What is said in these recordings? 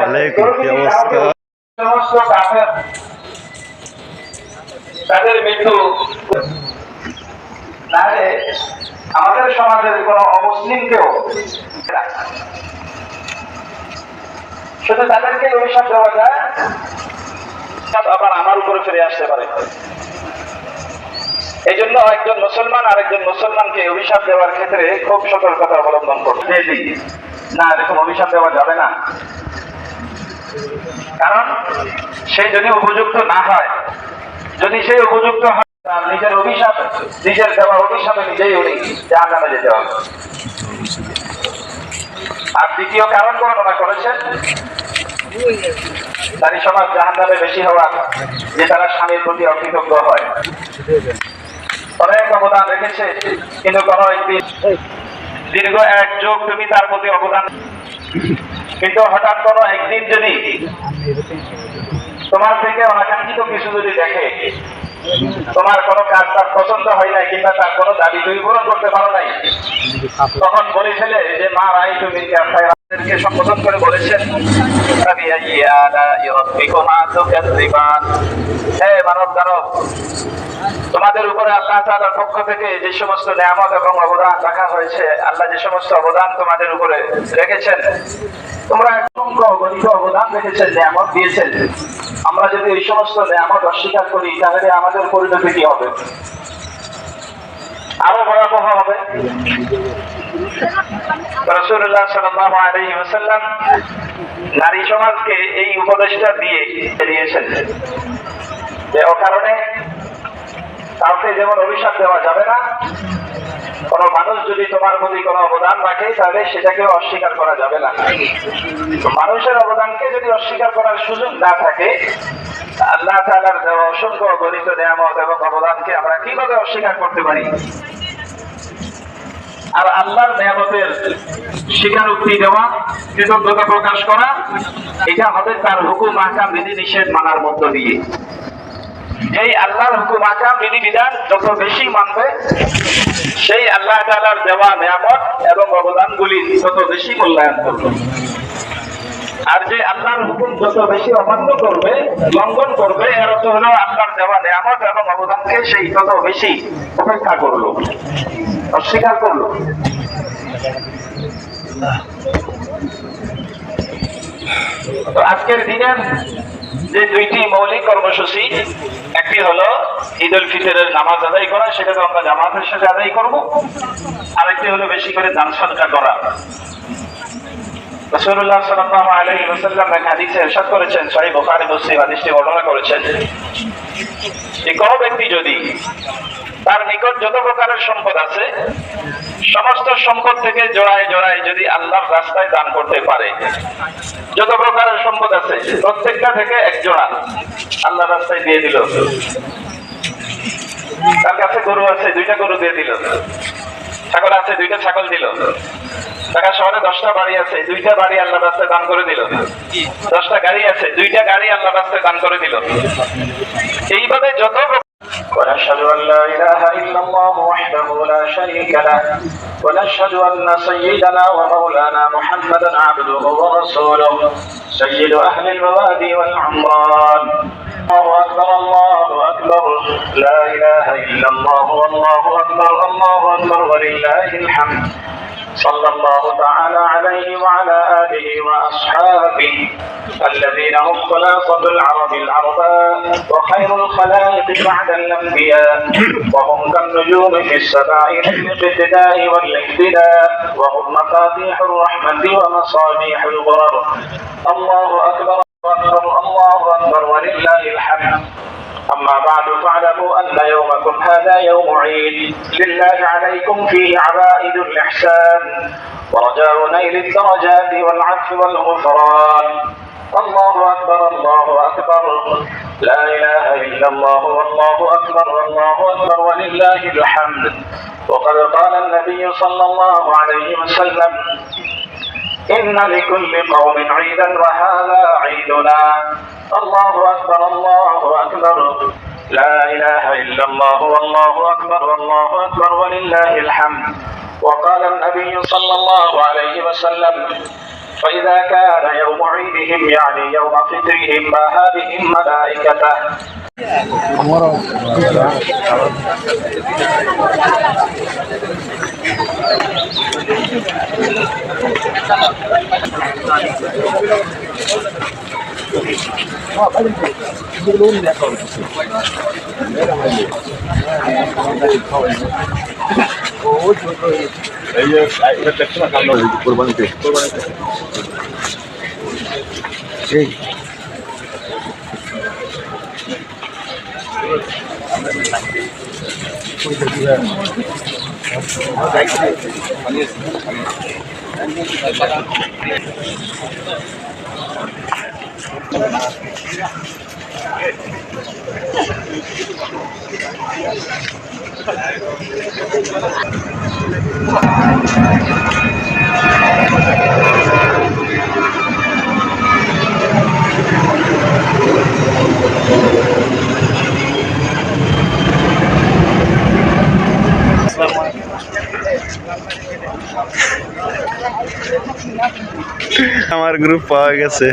আলাইকুম কি অবস্থা? তাদের মৃত্যু নাহলে আমাদের সমাজের কোন অমুসলিমকেও শুধু তাদেরকে অভিশাপ দেওয়া যায়। আবার আমার উপরে ফিরে আসতে পারে। এই জন্য একজন মুসলমান আরেকজন মুসলমানকে অভিশাপ দেওয়ার ক্ষেত্রে খুব সতর্কতা অবলম্বন করতে না, এরকম অভিশাপ দেওয়া যাবে না। কারণ সে যদি উপযুক্ত না হয়, যদি সে উপযুক্ত হয়, তার নিজের অভিশাপ, নিজের দেওয়া অভিশাপে নিজেই উনি জাহান নামে যেতে হবে। আর দ্বিতীয় কারণ বর্ণনা করেছেন, নারী সমাজ জাহান নামে বেশি হওয়া যে তারা স্বামীর প্রতি অকৃতজ্ঞ হয়। অনেক অবদান রেখেছে, কিন্তু কোনো একদিন দীর্ঘ এক যোগ তুমি তার প্রতি অবদান কিন্তু হঠাৎ কোনো একদিন যদি তোমার থেকে অনাকাঙ্ক্ষিত কিছু যদি দেখে তোমার কোনো কাজ তার পছন্দ হয় নাই কিংবা তার কোনো দাবি তুমি পূরণ করতে পারো নাই। তখন বলে ফেলে যে, মা রাই তুমি সম্বোধন করে বলেছেন তোমাদের উপরে আল্লাহ তাআলার পক্ষ থেকে যে সমস্ত নিয়ামত এবং অবদান রাখা হয়েছে, আল্লাহ যে সমস্ত অবদান তোমাদের উপরে রেখেছেন, তোমরা অসংখ্য অবদান রেখেছেন, নিয়ামত দিয়েছেন। আমরা যদি এই সমস্ত নিয়ামত অস্বীকার করি, তাহলে আমাদের পরিণতি কি হবে? আরও ভয়াবহ হবে। নারী সমাজকে এই উপদেশটা দিয়ে দিয়েছেন যে ও কারণে কাউকে যেমন অভিশাপ দেওয়া যাবে না কোন মানুষ যদি তোমার প্রতি কোনো অবদান রাখে, তাহলে সেটাকে অস্বীকার করা যাবে না। মানুষের অবদানকে যদি অস্বীকার করার সুযোগ না থাকে, আল্লাহ তাআলার দেওয়া অসংখ্য গণিত নিয়ামত এবং অবদানকে আমরা কীভাবে অস্বীকার করতে পারি? আর আল্লাহর নিয়ামতের স্বীকারোক্তি দেওয়া, কৃতজ্ঞতা প্রকাশ করা, এটা হবে তার হুকুম আহকাম বিধি নিষেধ মানার মধ্য দিয়ে। এই আল্লাহর হুকুম আকাম বিধি বিধান যত বেশি মানবে, সেই আল্লাহ তাআলার দেওয়া নিয়ামত এবং অবদানগুলি তত বেশি মূল্যায়ন করবে। আর যে আল্লাহর হুকুম যত বেশি অমান্য করবে, লঙ্ঘন করবে, এর অর্থ হলো আল্লাহর দেওয়া নিয়ামত এবং অবদানকে সেই তত বেশি উপেক্ষা করল, অস্বীকার করল। আজকের দিনের যে দুইটি মৌলিক কর্মসূচি, একটি হলো ঈদ উল ফিতরের নামাজ আদায় করা, সেটা তো আমরা জামাতের সাথে আদায় করব। আরেকটি হলো বেশি করে দান সদকা করা। করেছেন করেছেন যে কোনো ব্যক্তি যদি তার নিকট যত প্রকারের সম্পদ আছে, সমস্ত সম্পদ থেকে জোড়ায় জোড়ায় যদি আল্লাহর রাস্তায় দান করতে পারে। যত প্রকারের সম্পদ আছে, প্রত্যেকটা থেকে এক জোড়া আল্লাহ রাস্তায় দিয়ে দিল। তার কাছে গরু আছে, দুইটা গরু দিয়ে দিল। ছাগল আছে, দুইটা ছাগল দিল। ঢাকা শহরে দশটা বাড়ি আছে, দুইটা বাড়ি আল্লাহ রাস্তায় দান করে দিল। দশটা গাড়ি আছে, দুইটা গাড়ি আল্লাহ রাস্তায় দান করে দিল। এইভাবে যত ونشهد أن لا إله إلا الله وحده لا شريك له ونشهد أن سيدنا ومولانا محمدا عبده ورسوله سيد أهل البوادي والعمران. الله أكبر الله أكبر. لا إله الله أكبر الله أكبر ولله الحمد. صلى الله تعالى عليه وعلى آله وأصحابه الذين هم خلاصة العرب العرباء وخير الخلائق بعد الأنبياء وهم كالنجوم في السماء للاقتداء والاقتداء وهم مفاتيح الرحمة ومصابيح الغرر الله أكبر أما بعد فاعلموا أن يومكم هذا يوم عيد. لله عليكم فيه عبائد الإحسان ورجاء نيل الدرجات والعفو والغفران. الله أكبر الله أكبر. لا إله إلا الله والله أكبر والله أكبر ولله الحمد. وقد قال النبي صلى الله عليه وسلم إن لكل قوم عيدا وهذا عيدنا. الله أكبر الله أكبر. لا إله إلا الله والله أكبر والله أكبر ولله الحمد. وقال النبي صلى الله عليه وسلم فإذا كان يوم عيدهم يعني يوم فطرهم এই যে দেখছ না কান্না কোরবানিতে কোরবানিতে এই মানে আমার গ্রুপ পাওয়া গেছে।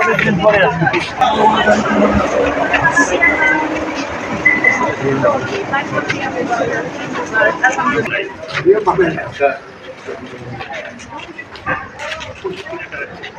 অনেকদিন পরে আলহামদুলিল্লাহ